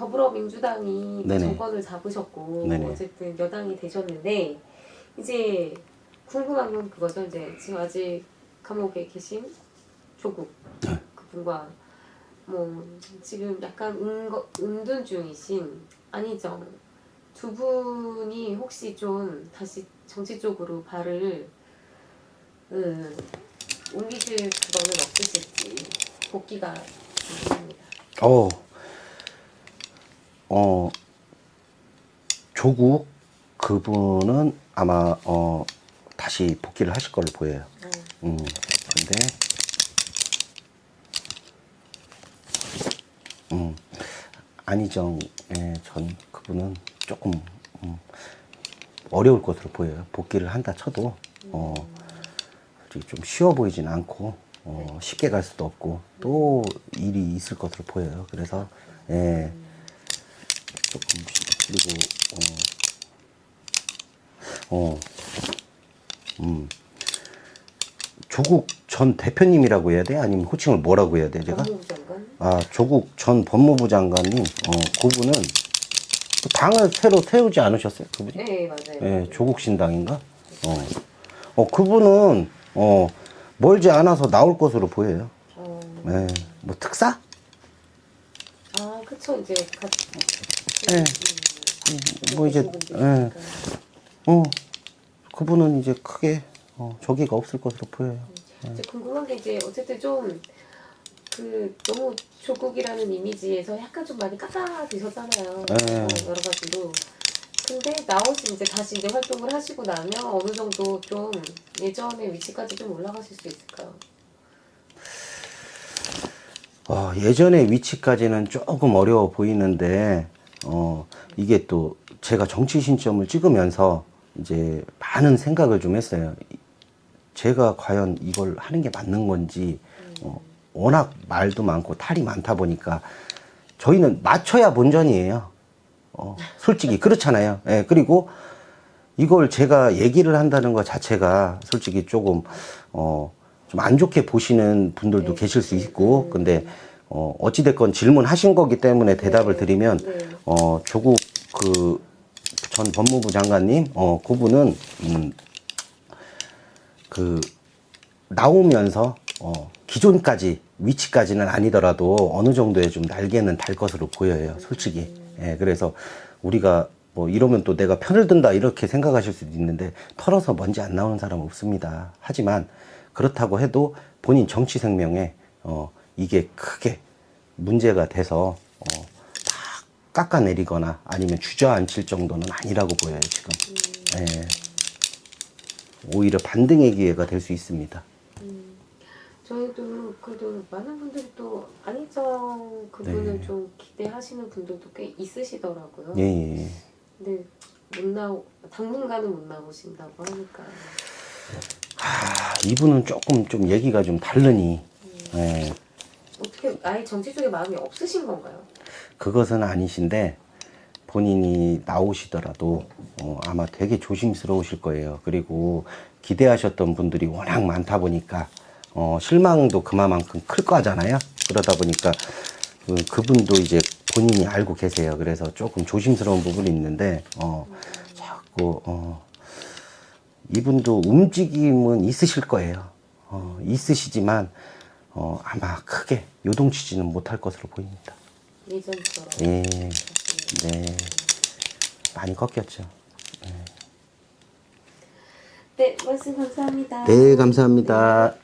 더불어민주당이 네네. 정권을 잡으셨고 네네. 어쨌든 여당이 되셨는데 이제 궁금한 건 그거죠. 이제 지금 아직 감옥에 계신 조국 네. 그분과 뭐 지금 약간 은거, 은둔 중이신 안희정 두 분이 혹시 좀 다시 정치 쪽으로 발을 음, 옮기실 그거는 없으실지 복귀가 궁금합니다. 어, 어, 조국 그분은 아마 어 다시 복귀를 하실 걸로 보여요. 네. 음, 근데 음, 안희정의 전 그분은 조금 음, 어려울 것으로 보여요. 복귀를 한다 쳐도 어, 좀 쉬워 보이진 않고 어, 쉽게 갈 수도 없고 또 일이 있을 것으로 보여요. 그래서 예, 조금 쉬- 그리고 어, 어, 음. 조국 전 대표님이라고 해야 돼? 아니면 호칭을 뭐라고 해야 돼, 제가? 법무부 장관? 아, 조국 전 법무부 장관님, 어, 그분은 또 당을 새로 세우지 않으셨어요, 그분이? 네 맞아요. 예, 조국 신당인가? 어, 어, 그분은, 어, 멀지 않아서 나올 것으로 보여요. 어, 예, 뭐 특사? 아 그쵸 이제 같. 예. 뭐 이제, 예. 어, 그분은 이제 크게, 어, 저기가 없을 것으로 보여요. 이제 궁금한 게 이제 어쨌든 좀 그 너무 조국이라는 이미지에서 약간 좀 많이 깎아드셨잖아요. 네. 어, 여러 가지로. 근데 나오시 이제 다시 이제 활동을 하시고 나면 어느 정도 좀 예전의 위치까지 좀 올라가실 수 있을까요? 어, 예전의 위치까지는 조금 어려워 보이는데, 어, 이게 또 제가 정치 신점을 찍으면서 이제 많은 생각을 좀 했어요. 이- 제가 과연 이걸 하는 게 맞는 건지, 어, 워낙 말도 많고 탈이 많다 보니까 저희는 맞춰야 본전이에요. 어, 솔직히 그렇잖아요. 예, 그리고 이걸 제가 얘기를 한다는 것 자체가 솔직히 조금 어, 좀 안 좋게 보시는 분들도 네. 계실 수 있고 근데 어, 어찌됐건 질문하신 거기 때문에 대답을 드리면 네. 어, 조국 그 전 법무부 장관님 어, 그분은 음, 그 나오면서 어, 기존까지 위치까지는 아니더라도 어느 정도의 좀 날개는 달 것으로 보여요, 솔직히. 예, 그래서 우리가 뭐 이러면 또 내가 편을 든다 이렇게 생각하실 수도 있는데 털어서 먼지 안 나오는 사람 없습니다. 하지만 그렇다고 해도 본인 정치 생명에 어, 이게 크게 문제가 돼서 어, 다 깎아내리거나 아니면 주저앉힐 정도는 아니라고 보여요, 지금. 예. 오히려 반등의 기회가 될 수 있습니다. 저희도 그래도 많은 분들이 또 안희정 그분을 네. 좀 기대하시는 분들도 꽤 있으시더라고요. 예, 예. 예. 근데 못 나오 당분간은 못 나오신다고 하니까. 아, 이분은 조금 좀 얘기가 좀 다르니, 예, 어떻게 아예 정치 쪽에 마음이 없으신 건가요? 그것은 아니신데, 본인이 나오시더라도, 어, 아마 되게 조심스러우실 거예요. 그리고 기대하셨던 분들이 워낙 많다 보니까, 어, 실망도 그만큼 클 거잖아요. 그러다 보니까, 그, 그분도 이제 본인이 알고 계세요. 그래서 조금 조심스러운 부분이 있는데, 어, 자꾸, 어, 이분도 움직임은 있으실 거예요. 어, 있으시지만, 어, 아마 크게 요동치지는 못할 것으로 보입니다. 예전처럼. 예, 네. 많이 꺾였죠. 네, 말씀 감사합니다. 네, 감사합니다.